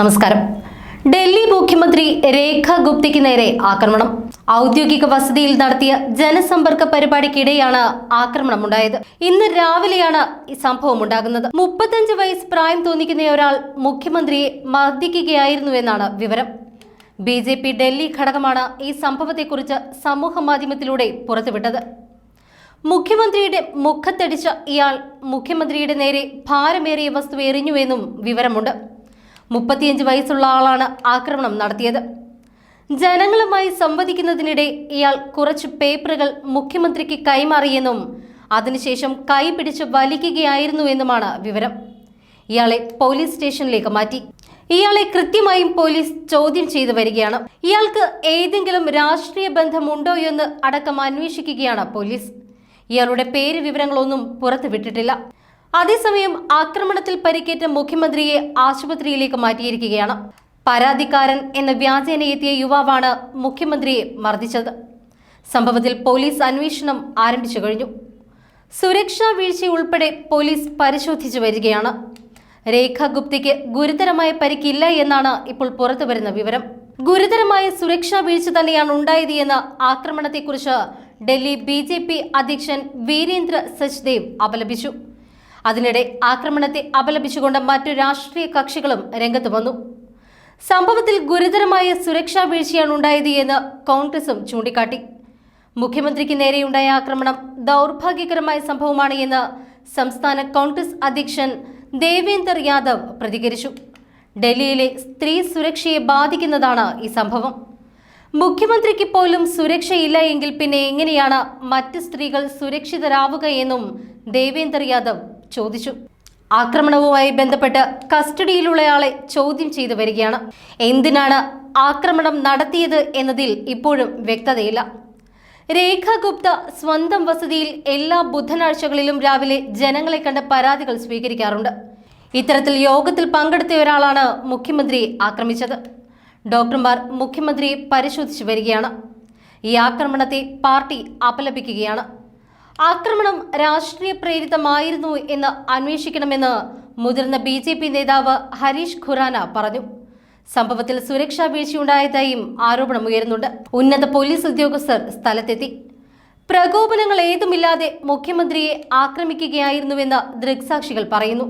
നമസ്കാരം. ഡൽഹി മുഖ്യമന്ത്രി രേഖ ഗുപ്തയ്ക്ക് നേരെ ആക്രമണം. ഔദ്യോഗിക വസതിയിൽ നടത്തിയ ജനസമ്പർക്ക പരിപാടിക്കിടെയാണ് ആക്രമണം ഉണ്ടായത് ഇന്ന് രാവിലെയാണ് ഈ സംഭവം ഉണ്ടാകുന്നത് മുപ്പത്തഞ്ച് വയസ്സ് പ്രായം തോന്നിക്കുന്ന ഒരാൾ മുഖ്യമന്ത്രിയെ മർദ്ദിക്കുകയായിരുന്നുവെന്നാണ് വിവരം. ബി ജെ പി ഡൽഹി ഘടകമാണ് ഈ സംഭവത്തെക്കുറിച്ച് സമൂഹ മാധ്യമത്തിലൂടെ പുറത്തുവിട്ടത്. മുഖ്യമന്ത്രിയുടെ മുഖത്തടിച്ച ഇയാൾ മുഖ്യമന്ത്രിയുടെ നേരെ ഭാരമേറിയ വസ്തു എറിഞ്ഞുവെന്നും വിവരമുണ്ട്. മുപ്പത്തിയഞ്ച് വയസ്സുള്ള ആളാണ് ആക്രമണം നടത്തിയത്. ജനങ്ങളുമായി സംവദിക്കുന്നതിനിടെ ഇയാൾ കുറച്ച് പേപ്പറുകൾ മുഖ്യമന്ത്രിക്ക് കൈമാറിയെന്നും അതിനുശേഷം കൈ പിടിച്ച് വലിക്കുകയായിരുന്നുവെന്നുമാണ് വിവരം. ഇയാളെ പോലീസ് സ്റ്റേഷനിലേക്ക് മാറ്റി. ഇയാളെ കൃത്യമായും പോലീസ് ചോദ്യം ചെയ്തു വരികയാണ്. ഇയാൾക്ക് ഏതെങ്കിലും രാഷ്ട്രീയ ബന്ധമുണ്ടോ എന്ന് അടക്കം അന്വേഷിക്കുകയാണ് പോലീസ്. ഇയാളുടെ പേര് വിവരങ്ങളൊന്നും പുറത്തുവിട്ടിട്ടില്ല. അതേസമയം ആക്രമണത്തിൽ പരിക്കേറ്റ മുഖ്യമന്ത്രിയെ ആശുപത്രിയിലേക്ക് മാറ്റിയിരിക്കുകയാണ്. പരാതിക്കാരൻ എന്ന വ്യാജേന എത്തിയ യുവാവാണ് മുഖ്യമന്ത്രിയെ മർദ്ദിച്ചത്. സംഭവത്തിൽ പോലീസ് അന്വേഷണം ആരംഭിച്ചു കഴിഞ്ഞു. സുരക്ഷാ വീഴ്ച ഉൾപ്പെടെ പോലീസ് പരിശോധിച്ചു വരികയാണ്. രേഖ ഗുപ്തിക്ക് ഗുരുതരമായ പരിക്കില്ല എന്നാണ് ഇപ്പോൾ പുറത്തുവരുന്ന വിവരം. ഗുരുതരമായ സുരക്ഷാ വീഴ്ച തന്നെയാണ് ഉണ്ടായത് എന്ന് ആക്രമണത്തെക്കുറിച്ച് ഡൽഹി ബി ജെ പി അധ്യക്ഷൻ വീരേന്ദ്ര സച്ദേവ് അപലപിച്ചു. അതിനിടെ ആക്രമണത്തെ അപലപിച്ചുകൊണ്ട് മറ്റു രാഷ്ട്രീയ കക്ഷികളും രംഗത്ത് വന്നു. സംഭവത്തിൽ ഗുരുതരമായ സുരക്ഷാ വീഴ്ചയാണ് ഉണ്ടായത് എന്ന് കോൺഗ്രസും ചൂണ്ടിക്കാട്ടി. മുഖ്യമന്ത്രിക്ക് നേരെയുണ്ടായ ആക്രമണം ദൗർഭാഗ്യകരമായ സംഭവമാണ് എന്ന് സംസ്ഥാന കോൺഗ്രസ് അധ്യക്ഷൻ ദേവേന്ദർ യാദവ് പ്രതികരിച്ചു. ഡൽഹിയിലെ സ്ത്രീ സുരക്ഷയെ ബാധിക്കുന്നതാണ് ഈ സംഭവം. മുഖ്യമന്ത്രിക്ക് പോലും സുരക്ഷയില്ല എങ്കിൽ പിന്നെ എങ്ങനെയാണ് മറ്റ് സ്ത്രീകൾ സുരക്ഷിതരാവുക എന്നും ദേവേന്ദർ യാദവ് ചോദിച്ചു. ആക്രമണവുമായി ബന്ധപ്പെട്ട് കസ്റ്റഡിയിലുള്ളയാളെ ചോദ്യം ചെയ്തു വരികയാണ്. എന്തിനാണ് ആക്രമണം നടത്തിയത് എന്നതിൽ ഇപ്പോഴും വ്യക്തതയില്ല. രേഖ ഗുപ്ത സ്വന്തം വസതിയിൽ എല്ലാ ബുധനാഴ്ചകളിലും രാവിലെ ജനങ്ങളെ കണ്ട് പരാതികൾ സ്വീകരിക്കാറുണ്ട്. ഇത്തരത്തിൽ യോഗത്തിൽ പങ്കെടുത്ത ഒരാളാണ് മുഖ്യമന്ത്രി ആക്രമിച്ചത്. ഡോക്ടർമാർ മുഖ്യമന്ത്രിയെ പരിശോധിച്ചു വരികയാണ്. ഈ ആക്രമണത്തെ പാർട്ടി അപലപിക്കുകയാണ്. ആക്രമണം രാഷ്ട്രീയ പ്രേരിതമായിരുന്നു എന്ന് അന്വേഷിക്കണമെന്ന് മുതിർന്ന ബി ജെ പി നേതാവ് ഹരീഷ് ഖുറാന പറഞ്ഞു. സംഭവത്തിൽ സുരക്ഷാ വീഴ്ചയുണ്ടായതായും ആരോപണമുയരുന്നുണ്ട് ഉന്നത പോലീസ് ഉദ്യോഗസ്ഥർ സ്ഥലത്തെത്തി. പ്രകോപനങ്ങൾ ഏതുമില്ലാതെ മുഖ്യമന്ത്രിയെ ആക്രമിക്കുകയായിരുന്നുവെന്ന് ദൃക്സാക്ഷികൾ പറയുന്നു.